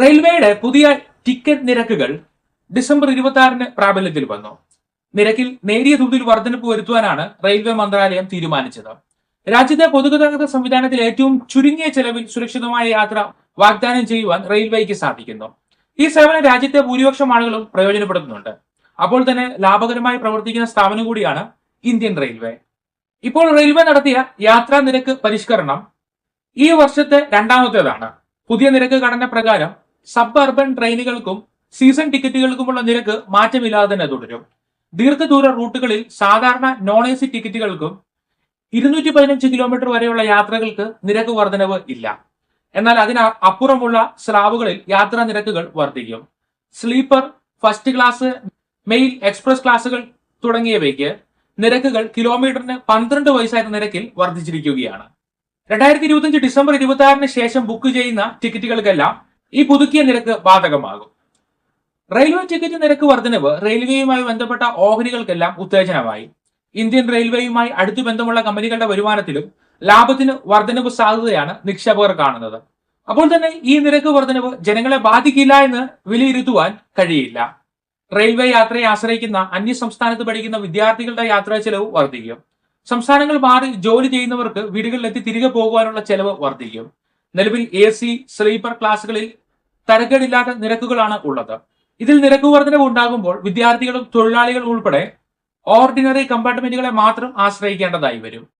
റെയിൽവേയുടെ പുതിയ ടിക്കറ്റ് നിരക്കുകൾ ഡിസംബർ ഇരുപത്തി ആറിന് പ്രാബല്യത്തിൽ വന്നു. നിരക്കിൽ നേരിയ തോതിൽ വർധനപ്പ് വരുത്തുവാനാണ് റെയിൽവേ മന്ത്രാലയം തീരുമാനിച്ചത്. രാജ്യത്തെ പൊതുഗതാഗത സംവിധാനത്തിൽ ഏറ്റവും ചുരുങ്ങിയ ചെലവിൽ സുരക്ഷിതമായ യാത്ര വാഗ്ദാനം ചെയ്യുവാൻ റെയിൽവേക്ക് സാധിക്കുന്നു. ഈ സേവനം രാജ്യത്തെ ഭൂരിപക്ഷം ആളുകളും പ്രയോജനപ്പെടുത്തുന്നുണ്ട്. അപ്പോൾ തന്നെ ലാഭകരമായി പ്രവർത്തിക്കുന്ന സ്ഥാപനം കൂടിയാണ് ഇന്ത്യൻ റെയിൽവേ. ഇപ്പോൾ റെയിൽവേ നടത്തിയ യാത്രാ നിരക്ക് പരിഷ്കരണം ഈ വർഷത്തെ രണ്ടാമത്തേതാണ്. പുതിയ നിരക്ക് ഘടന പ്രകാരം സബ് അർബൻ ട്രെയിനുകൾക്കും സീസൺ ടിക്കറ്റുകൾക്കുമുള്ള നിരക്ക് മാറ്റമില്ലാതെ തന്നെ തുടരും. ദീർഘദൂര റൂട്ടുകളിൽ സാധാരണ നോൺ എ സി ടിക്കറ്റുകൾക്കും ഇരുന്നൂറ്റി പതിനഞ്ച് കിലോമീറ്റർ വരെയുള്ള യാത്രകൾക്ക് നിരക്ക് വർധനവ് ഇല്ല. എന്നാൽ അതിന് അപ്പുറമുള്ള സ്ലാബുകളിൽ യാത്രാ നിരക്കുകൾ വർദ്ധിക്കും. Sleeper first class mail express ക്ലാസുകൾ തുടങ്ങിയവയ്ക്ക് നിരക്കുകൾ കിലോമീറ്ററിന് പന്ത്രണ്ട് പൈസ നിരക്കിൽ വർദ്ധിച്ചിരിക്കുകയാണ്. രണ്ടായിരത്തി ഇരുപത്തിയഞ്ച് ഡിസംബർ ഇരുപത്തി ആറിന് ശേഷം ബുക്ക് ചെയ്യുന്ന ടിക്കറ്റുകൾക്കെല്ലാം ഈ പുതുക്കിയ നിരക്ക് ബാധകമാകും. റെയിൽവേ ടിക്കറ്റ് നിരക്ക് വർധനവ് റെയിൽവേയുമായി ബന്ധപ്പെട്ട ഓഹരികൾക്കെല്ലാം ഉത്തേജനമായി. ഇന്ത്യൻ റെയിൽവേയുമായി അടുത്തു ബന്ധമുള്ള കമ്പനികളുടെ വരുമാനത്തിലും ലാഭത്തിന് വർധനവ് സാധ്യതയാണ് നിക്ഷേപകർ കാണുന്നത്. അപ്പോൾ തന്നെ ഈ നിരക്ക് വർധനവ് ജനങ്ങളെ ബാധിക്കില്ല എന്ന് വിലയിരുത്തുവാൻ കഴിയില്ല. റെയിൽവേ യാത്രയെ ആശ്രയിക്കുന്ന അന്യ സംസ്ഥാനത്ത് പഠിക്കുന്ന വിദ്യാർത്ഥികളുടെ യാത്രാ ചെലവ് വർദ്ധിക്കും സംസ്ഥാനങ്ങൾ മാറി ജോലി ചെയ്യുന്നവർക്ക് വീടുകളിലെത്തി തിരികെ പോകുവാനുള്ള ചെലവ് വർദ്ധിക്കും നിലവിൽ എ സി സ്ലീപ്പർ ക്ലാസുകളിൽ തരക്കേടില്ലാത്ത നിരക്കുകളാണ് ഉള്ളത്. ഇതിൽ നിരക്ക് വർധനവ് ഉണ്ടാകുമ്പോൾ വിദ്യാർത്ഥികളും തൊഴിലാളികളും ഉൾപ്പെടെ ഓർഡിനറി കമ്പാർട്ട്മെന്റുകളെ മാത്രം ആശ്രയിക്കേണ്ടതായി വരും.